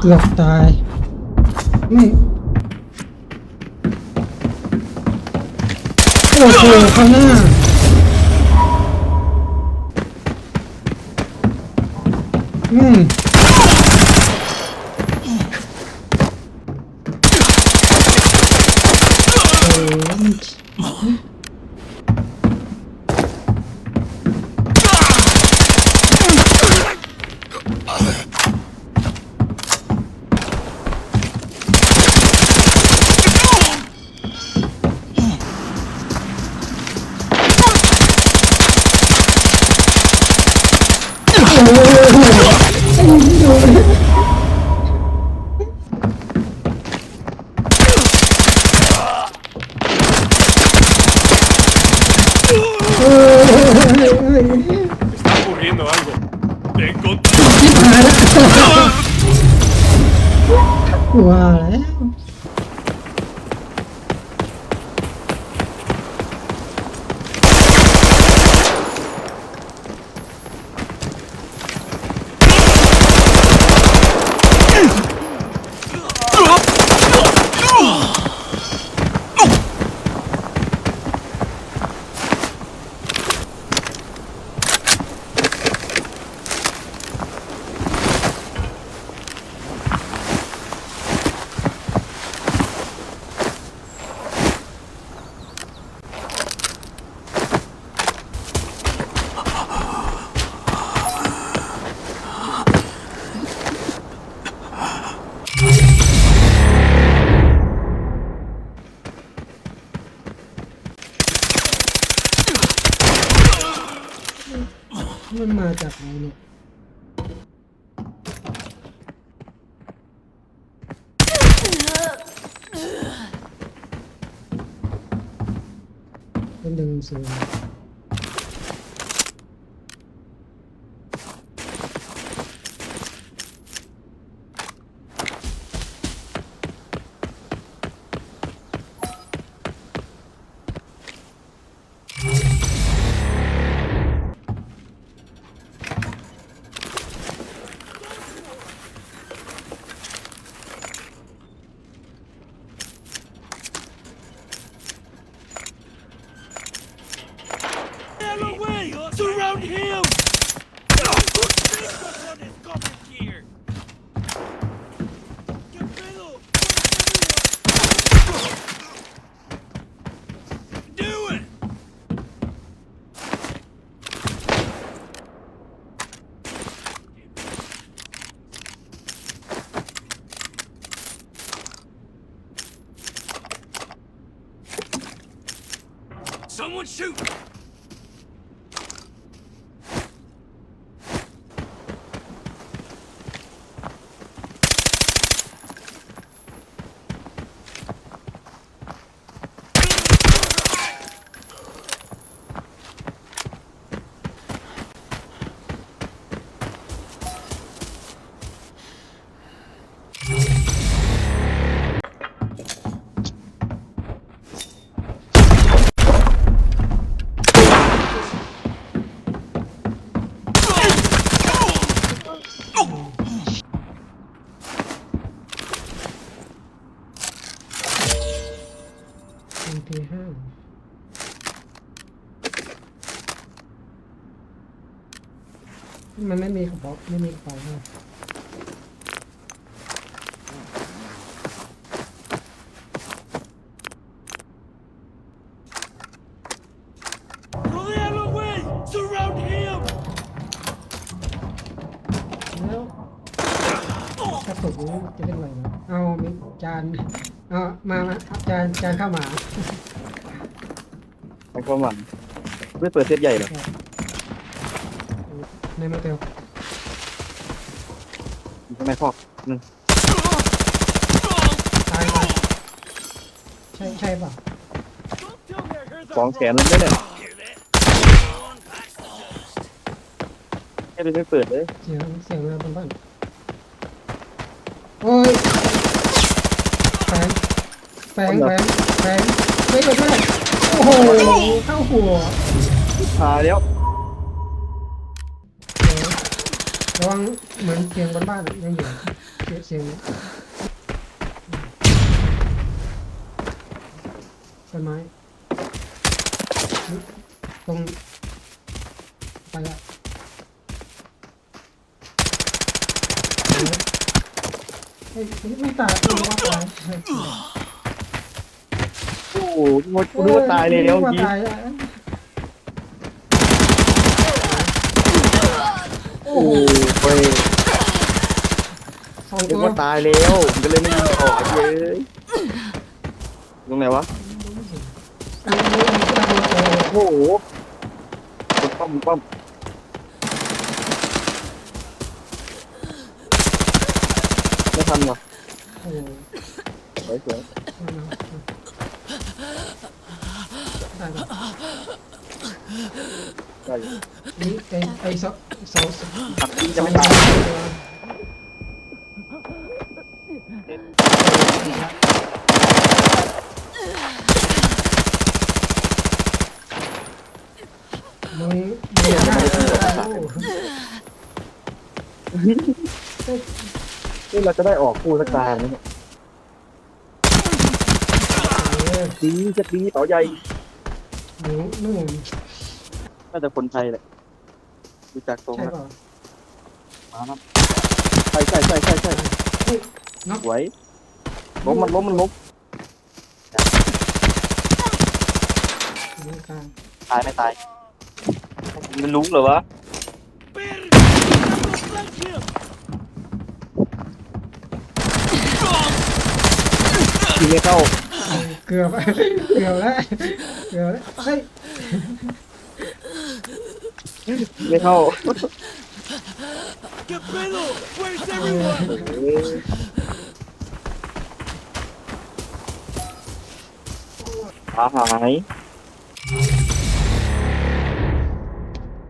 เกือบตาย ไม่โอ้โหข้างหน้าอืมโอ้ Está ocurriendo algo. Te encontré. ชิบหายแล้วแล้ว มันมาจากไหนเนี่ยเป็นดึงเสีย Someone shoot! ทีห้ามันไม่มีกระเป๋าไม่มีกระเป๋าให้ Rodealo, güey! Surround him! แล้วกระตุกนี้จะเป็นไรวะเอามีจาน เอามามาจานจานข้าวหมาไอ้ความหวังไม่เปิดเซตใหญ่เหรอในมาเตลอยู่ข้างในพอกหนึ่งตายตายใช่ใช่ป่ะ Don't tell me I heard that สองแสน wrong. เลยเนี่ย Hear that? On past the dust. ให้ไปไม่เปิดเลย เสียงเสียงมาบนบ้านโอ้ย แฝงแฝงแฝงแฝงไม่กดไม่โอ้โหเข้าหัวพาแล้วระวังเหมือนเสียงบนบ้านอะยังอยู่เสียงเสียงต้นไม้ตรงไปละเฮ้ย ไม่ตายไม่ว่าตายโอ้โหนึกว่านึกว่าตายเลยแล้วกเมื่อกี้ว่าตายวโอ้โอ้โหเว้ยสองนึตักวว่าตายแล้วผมก็เลยไม่ยิงต่อเย้ยตรงไหนวะ โอ้โหป้อมป้อม ไม่ทันว่ะโอ้โหสวยสวยได้ปะได้อยู่ นี่ไอไอเสาเสาเสาหักที่จะไม่ตายมึงมึงได้โอ้นี่เราจะได้ออกคู่สักตาไหมเนี่ยเออดีจะดีต่อใหญ่หนูนู่นน่าจะคนไทยแหละดูจากตรงใช่นะป่ะมาครับใช่ใช่ใช่ใช่ใช่เฮ้ยน็อกสวยล้มมันล้มมันล้มนี่กลางตายไม่ตายมันรู้เหรอวะ ยิงไม่เข้าเกือบเกือบแล้วเกือบแล้วเฮ้ยไม่เข้า Capello! Where's everyone? เอ้ยขาหาย